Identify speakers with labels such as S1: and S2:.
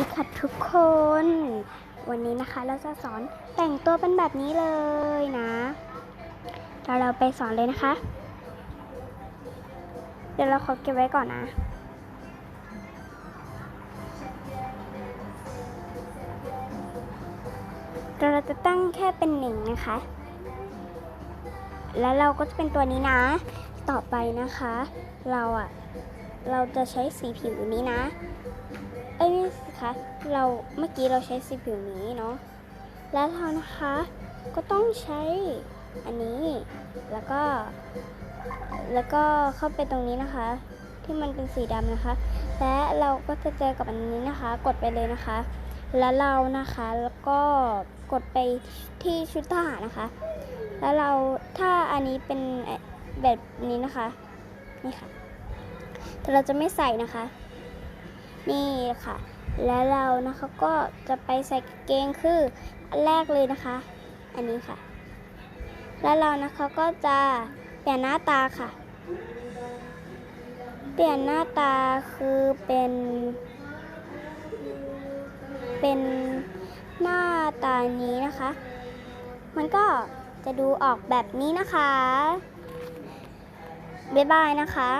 S1: ดีค่ะทุกคน วันนี้นะคะเราจะสอนแต่งตัวเป็นแบบนี้เลยนะเราเราไปสอนเลยนะคะ เดี๋ยวเราขอเก็บไว้ก่อนนะเราจะตั้งแค่เป็นหนึ่งนะคะ แล้วเราก็จะเป็นตัวนี้นะ ต่อไปนะคะ เราอะเราจะใช้สีผิวนี้นะ เอ้ย คะ เราเมื่อกี้เราใช้สีผิวนี้เนาะ แล้วเรานะคะก็ต้องใช้อันนี้ แล้วก็ แล้วก็เข้าไปตรงนี้นะคะ ที่มันเป็นสีดำนะคะ และเราก็จะเจอกับอันนี้นะคะ กดไปเลยนะคะ แล้วเรานะคะแล้วก็กดไปที่ชุดทหารนะคะ แล้วเราถ้าอันนี้เป็นแบบนี้นะคะนี่ค่ะ แต่เราจะไม่ใส่นะคะ นี่ค่ะ แล้วเรานะคะก็จะไปใส่กางเกงคืออันแรกเลยนะคะ อันนี้ค่ะ แล้วเรานะคะก็จะเปลี่ยนหน้าตาค่ะ เปลี่ยนหน้าตาคือเป็น เป็นหน้าตานี้นะคะ มันก็จะดูออกแบบนี้นะคะ บ๊ายบายนะคะ